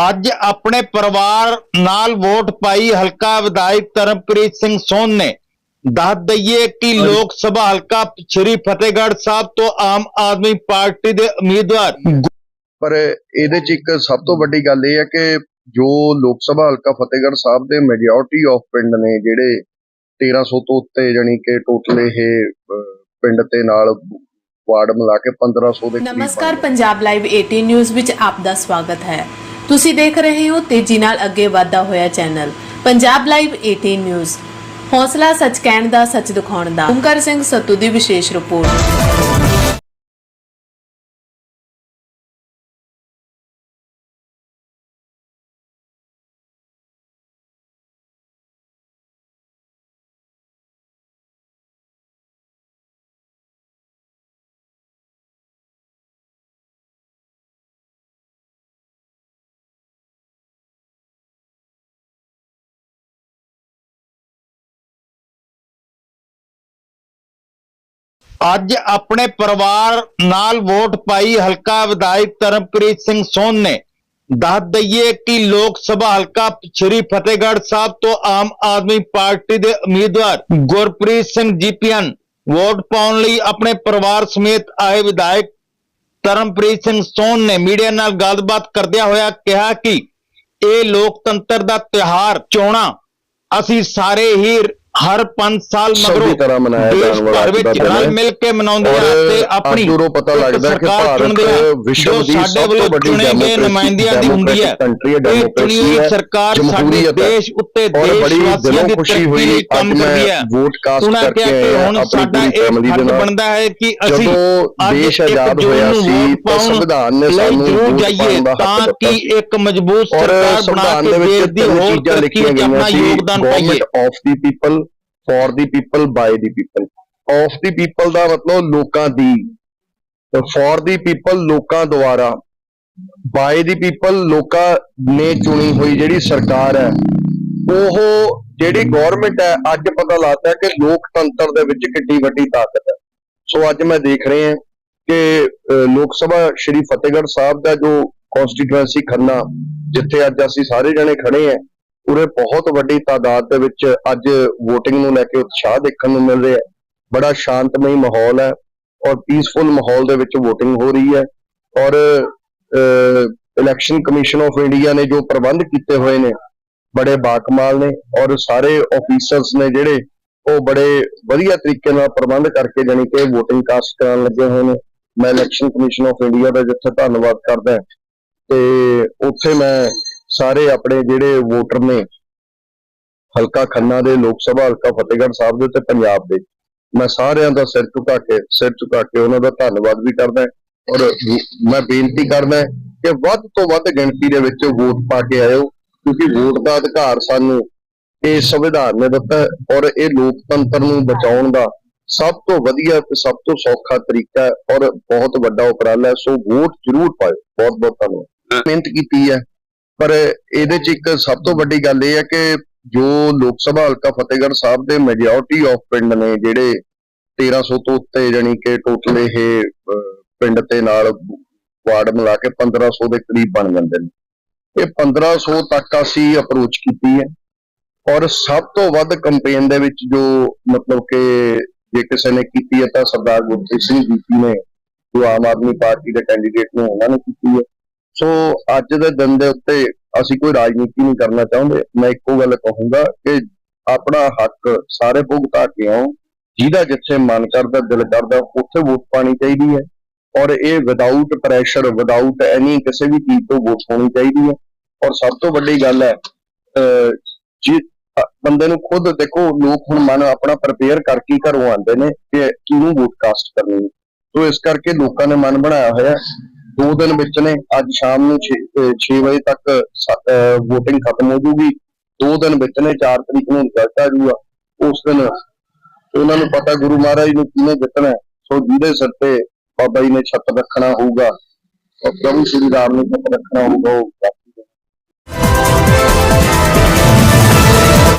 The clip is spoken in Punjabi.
ਅੱਜ ਆਪਣੇ ਪਰਿਵਾਰ ਨਾਲ ਵੋਟ ਪਾਈ ਹਲਕਾ ਵਿਧਾਇਕ ਧਰਮਪ੍ਰੀਤ ਸਿੰਘ ਸੋਨ ਨੇ। ਦੱਸ ਦਈਏ ਕਿ ਲੋਕ ਸਭਾ ਹਲਕਾ ਸ੍ਰੀ ਫਤਿਹਗੜ੍ਹ ਸਾਹਿਬ ਤੋਂ ਆਮ ਆਦਮੀ ਪਾਰਟੀ ਦੇ ਉਮੀਦਵਾਰ। ਪਰ ਇਹਦੇ ਚ ਇੱਕ ਸਭ ਤੋਂ ਵੱਡੀ ਗੱਲ ਇਹ ਹੈ ਕਿ ਜੋ ਲੋਕ ਸਭਾ ਹਲਕਾ ਫਤਿਹਗੜ੍ਹ ਸਾਹਿਬ ਦੇ ਮੈਜੋਰਟੀ ਆਫ ਪਿੰਡ ਨੇ ਜਿਹੜੇ 1300 ਤੋਂ ਉੱਤੇ ਜਾਨੀ ਕਿ ਟੋਟਲ ਇਹ ਪਿੰਡ ਤੇ ਨਾਲ ਵਾਰਡ ਮਿਲਾ ਕੇ 1500 ਦੇ ਨਮਸਕਾਰ। ਪੰਜਾਬ ਲਾਈਵ 18 ਨਿਊਜ਼ ਵਿੱਚ ਆਪ ਦਾ ਸਵਾਗਤ ਹੈ। ਤੁਸੀਂ ਦੇਖ ਰਹੇ ਹੋ ਤੇਜ਼ੀ ਨਾਲ ਅੱਗੇ ਵਧਦਾ ਹੋਇਆ ਚੈਨਲ, ਪੰਜਾਬ ਲਾਈਵ 18 ਨਿਊਜ਼ ਹੌਸਲਾ ਸੱਚ ਕਹਿਣ ਦਾ, ਸੱਚ ਦਿਖਾਉਣ ਦਾ। ਓਮਕਾਰ ਸਿੰਘ ਸੱਤੂ ਦੀ ਵਿਸ਼ੇਸ਼ ਰਿਪੋਰਟ। ਅੱਜ ਆਪਣੇ ਪਰਿਵਾਰ ਨਾਲ ਵੋਟ ਪਾਈ ਹਲਕਾ ਵਿਧਾਇਕ ਧਰਮਪ੍ਰੀਤ ਸਿੰਘ ਸੋਨ ਨੇ। ਦੱਸ ਦਈਏ ਕਿ ਲੋਕ ਸਭਾ ਹਲਕਾ ਸ੍ਰੀ ਫਤਿਹਗੜ੍ਹ ਸਾਹਿਬ ਤੋਂ ਆਮ ਆਦਮੀ ਪਾਰਟੀ ਦੇ ਉਮੀਦਵਾਰ ਗੁਰਪ੍ਰੀਤ ਸਿੰਘ ਜੀਪੀਐਨ ਵੋਟ ਪਾਉਣ ਲਈ ਆਪਣੇ ਪਰਿਵਾਰ ਸਮੇਤ ਆਏ ਵਿਧਾਇਕ ਧਰਮਪ੍ਰੀਤ ਸਿੰਘ ਸੋਨ ਨੇ ਮੀਡੀਆ ਨਾਲ ਗੱਲਬਾਤ ਕਰਦਿਆਂ ਹੋਇਆ ਕਿਹਾ ਕਿ ਇਹ ਲੋਕਤੰਤਰ ਦਾ ਤਿਉਹਾਰ ਚੋਣਾਂ ਅਸੀਂ ਸਾਰੇ ਹੀ ਹਰ 5 ਸਾਲ ਮਗਰੋਂ ਤਰ੍ਹਾਂ ਮਨਾਇਆ ਜਾਣ ਵਾਲਾ ਭਰ ਵਿੱਚ ਰਲ। ਮਿਲ ਕੇ ਮਨਾਉਂਦੇ ਆ ਤੇ ਆਪਣੀ ਉਰੋਂ ਪਤਾ ਲੱਗਦਾ ਕਿ ਭਾਰਤ ਵਿਸ਼ਵ ਦੀ ਸਭ ਤੋਂ ਵੱਡੀ ਚੁਣੇ ਨੁਮਾਇੰਦਿਆਂ ਦੀ ਹੁੰਦੀ ਹੈ country ਹੈ, ਹੋਈ ਹੈ, ਸਰਕਾਰ ਸਾਡੇ। ਦੇਸ਼ ਉੱਤੇ ਔਰ ਦੇਸ਼ ਬੜੀ ਵਾਸੀਆਂ ਦਿਲੋਂ ਦੀ ਖੁਸ਼ੀ ਹੋਈ ਕੰਮ ਕਰਦੀ ਹੈ ਵੋਟ ਕਾਸਟ ਕਰਕੇ ਹੁਣ ਸਾਡਾ ਇਹ ਫਰਜ਼। ਬਣਦਾ ਹੈ ਕਿ ਅਸੀਂ ਜਦੋਂ ਦੇਸ਼ ਆਜ਼ਾਦ ਹੋਇਆ ਸੀ ਤਾਂ ਸੰਵਿਧਾਨ ਨੇ ਸਾਨੂੰ ਜ਼ਰੂਰ ਜਾਈਏ ਤਾਂ ਕਿ। ਇੱਕ ਮਜ਼ਬੂਤ ਸਰਕਾਰ ਬਣਾ ਕੇ ਦੇਸ਼ ਦੀ ਹੋਰ ਚੀਜ਼ਾਂ ਲਿਖੀਆਂ ਗਈਆਂ ਆਪਣਾ ਸੀ ਯੋਗਦਾਨ ਪਾਈਏ government of the people for the people by the people of the people ਦਾ ਮਤਲਬ ਲੋਕਾਂ ਦੀ। ਫॉर ਦੀ ਪੀਪਲ ਲੋਕਾਂ ਦੁਆਰਾ। ਬਾਈ ਦੀ ਪੀਪਲ ਲੋਕਾਂ ਨੇ ਚੁਣੀ ਹੋਈ ਜਿਹੜੀ ਸਰਕਾਰ ਹੈ। ਉਹ ਜਿਹੜੀ ਗਵਰਨਮੈਂਟ ਹੈ, ਅੱਜ ਪਤਾ ਲੱਗਦਾ ਕਿ ਲੋਕਤੰਤਰ ਦੇ ਵਿੱਚ ਕਿੰਨੀ ਵੱਡੀ ਤਾਕਤ ਹੈ। ਸੋ ਅੱਜ ਮੈਂ ਦੇਖ ਰਹੇ ਹਾਂ ਕਿ ਲੋਕ ਸਭਾ ਸ਼੍ਰੀ ਫਤਿਹਗੜ੍ਹ ਸਾਹਿਬ ਦਾ ਜੋ ਕਨਸਟੀਟੂਐਂਸੀ ਖੰਨਾ, ਜਿੱਥੇ ਅੱਜ ਅਸੀਂ ਸਾਰੇ ਜਣੇ ਖੜੇ ਹਾਂ ਉਰੇ ਬਹੁਤ ਵੱਡੀ ਤਾਦਾਦ ਦੇ ਵਿੱਚ ਅੱਜ VOTING ਨੂੰ ਲੈ ਕੇ ਉਤਸ਼ਾਹ ਦੇਖਣ ਨੂੰ ਮਿਲ ਰਿਹਾ ਹੈ। ਬੜਾ ਸ਼ਾਂਤਮਈ ਮਾਹੌਲ ਹੈ ਔਰ ਪੀਸਫੁਲ ਮਾਹੌਲ ਦੇ ਵਿੱਚ VOTING ਹੋ ਰਹੀ ਹੈ ਔਰ ਇਲੈਕਸ਼ਨ ਕਮਿਸ਼ਨ ਆਫ ਇੰਡੀਆ ਨੇ ਜੋ ਪ੍ਰਬੰਧ ਕੀਤੇ ਹੋਏ ਨੇ, ਬੜੇ ਬਾਕਮਾਲ ਨੇ ਔਰ ਸਾਰੇ ਆਫੀਸਰਸ ਨੇ ਜਿਹੜੇ ਉਹ ਬੜੇ ਵਧੀਆ ਤਰੀਕੇ ਨਾਲ ਪ੍ਰਬੰਧ ਕਰਕੇ ਜਾਣੀ ਕਿ VOTING ਕਾਸਟ ਕਰਨ ਲੱਗੇ ਹੋਏ ਨੇ। ਮੈਂ ਇਲੈਕਸ਼ਨ ਕਮਿਸ਼ਨ ਆਫ ਇੰਡੀਆ ਦਾ ਜਿੱਥੇ ਧੰਨਵਾਦ ਕਰਦਾ ਤੇ ਉੱਥੇ ਮੈਂ ਸਾਰੇ ਆਪਣੇ ਜਿਹੜੇ ਵੋਟਰ ਨੇ ਹਲਕਾ ਖੰਨਾ ਦੇ ਲੋਕ ਸਭਾ ਹਲਕਾ ਫਤਿਹਗੜ੍ਹ ਸਾਹਿਬ ਦੇ ਤੇ ਪੰਜਾਬ ਦੇ ਮੈਂ ਸਾਰਿਆਂ ਦਾ ਸਿਰ ਝੁਕਾ ਕੇ ਸਿਰ ਝੁਕਾ ਕੇ ਉਹਨਾਂ ਦਾ ਧੰਨਵਾਦ ਵੀ ਕਰਦਾ ਔਰ ਮੈਂ ਬੇਨਤੀ ਕਰਦਾ ਕਿ ਵੱਧ ਤੋਂ ਵੱਧ ਗਿਣਤੀ ਦੇ ਵਿੱਚ ਵੋਟ ਪਾ ਕੇ ਆਇਓ ਕਿਉਂਕਿ ਵੋਟ ਦਾ ਅਧਿਕਾਰ ਸਾਨੂੰ ਇਹ ਸੰਵਿਧਾਨ ਨੇ ਦਿੱਤਾ ਔਰ ਇਹ ਲੋਕਤੰਤਰ ਨੂੰ ਬਚਾਉਣ ਦਾ ਸਭ ਤੋਂ ਵਧੀਆ ਤੇ ਸਭ ਤੋਂ ਸੌਖਾ ਤਰੀਕਾ ਹੈ ਔਰ ਬਹੁਤ ਵੱਡਾ ਉਪਰਾਲਾ ਹੈ ਸੋ ਵੋਟ ਜ਼ਰੂਰ ਪਾਓ ਬਹੁਤ ਬਹੁਤ ਧੰਨਵਾਦ ਮਿਹਨਤ ਕੀਤੀ ਹੈ। ਪਰ ਇਹਦੇ ਚ ਇੱਕ ਸਭ ਤੋਂ ਵੱਡੀ ਗੱਲ ਇਹ ਹੈ ਕਿ ਜੋ ਲੋਕ ਸਭਾ ਹਲਕਾ ਫਤਿਹਗੜ੍ਹ ਸਾਹਿਬ ਦੇ ਮੈਜੋਰਟੀ ਆਫ ਪਿੰਡ ਨੇ ਜਿਹੜੇ 1300 ਤੋਂ ਉੱਤੇ ਜਾਨੀ ਕਿ ਟੋਟਲ ਇਹ ਪਿੰਡ ਤੇ ਨਾਲ ਵਾਰਡ ਮਿਲਾ ਕੇ 1500 ਦੇ ਕਰੀਬ ਬਣ ਜਾਂਦੇ ਨੇ। ਇਹ 1500 ਤੱਕ ਅਸੀਂ ਅਪਰੋਚ ਕੀਤੀ ਹੈ ਔਰ ਸਭ ਤੋਂ ਵੱਧ ਕੰਪੇਨ ਦੇ ਵਿੱਚ ਜੋ ਮਤਲਬ ਕਿ ਜੇ ਕਿਸੇ ਨੇ ਕੀਤੀ ਹੈ ਤਾਂ ਸਰਦਾਰ ਗੁਰਪ੍ਰੀਤ ਸਿੰਘ ਜੀਪੀ ਨੇ ਜੋ ਆਮ ਆਦਮੀ ਪਾਰਟੀ ਦੇ ਕੈਂਡੀਡੇਟ ਨੇ ਉਹਨਾਂ ਨੇ ਕੀਤੀ ਹੈ। ਸੋ ਅੱਜ ਦੇ ਦਿਨ ਦੇ ਉੱਤੇ ਅਸੀਂ ਕੋਈ ਰਾਜਨੀਤੀ ਨਹੀਂ ਕਰਨਾ ਚਾਹੁੰਦੇ। ਮੈਂ ਇੱਕੋ ਗੱਲ ਕਹੂੰਗਾ ਕਿ ਆਪਣਾ ਹੱਕ ਸਾਰੇ ਭੁਗਤਾ ਕੇ ਆਓ ਜਿਹਦਾ ਜਿੱਥੇ ਮਨ ਕਰਦਾ ਦਿਲ ਕਰਦਾ ਉੱਥੇ ਵੋਟ ਪਾਣੀ ਚਾਹੀਦੀ ਹੈ। ਔਰ ਇਹ ਵਿਦਆਊਟ ਪ੍ਰੈਸ਼ਰ ਵਿਦਆਊਟ ਐਨੀ ਕਿਸੇ ਵੀ ਚੀਜ਼ ਤੋਂ ਵੋਟ ਹੋਣੀ ਚਾਹੀਦੀ ਹੈ। ਔਰ ਸਭ ਤੋਂ ਵੱਡੀ ਗੱਲ ਹੈ ਅਹ, ਜੀ ਬੰਦੇ ਨੂੰ ਖੁਦ ਦੇਖੋ ਲੋਕ ਹੁਣ ਮਨ ਆਪਣਾ ਪ੍ਰਪੇਅਰ ਕਰਕੇ ਘਰੋਂ ਆਉਂਦੇ ਨੇ ਕਿ ਕਿਹਨੂੰ ਵੋਟ ਕਾਸਟ ਕਰਨੀ ਸੋ ਇਸ ਕਰਕੇ ਲੋਕਾਂ ਨੇ ਮਨ ਬਣਾਇਆ ਹੋਇਆ ਦੋ ਦਿਨ ਵਿੱਚ ਨੇ, ਅੱਜ ਸ਼ਾਮ ਨੂੰ 6 ਵਜੇ ਤੱਕ VOTING ਖਤਮ ਹੋ ਜੂਗੀ ਦੋ ਦਿਨ ਵਿੱਚ ਨੇ 4 ਤਰੀਕ ਨੂੰ ਰਿਜ਼ਲਟ ਆ ਜੂਗਾ ਉਸ ਦਿਨ। ਉਹਨਾਂ ਨੂੰ ਪਤਾ ਗੁਰੂ ਮਹਾਰਾਜ ਨੂੰ ਕਿਹਨੇ ਜਿੱਤਣਾ। ਸੋ ਜਿਹਦੇ ਸਿਰ ਤੇ ਬਾਬਾ ਜੀ ਨੇ ਛੱਤ ਰੱਖਣਾ ਹੋਊਗਾ ਪ੍ਰਭੂ ਸ਼੍ਰੀ ਰਾਮ ਨੇ ਛੱਤ ਰੱਖਣਾ ਹੋਊਗਾ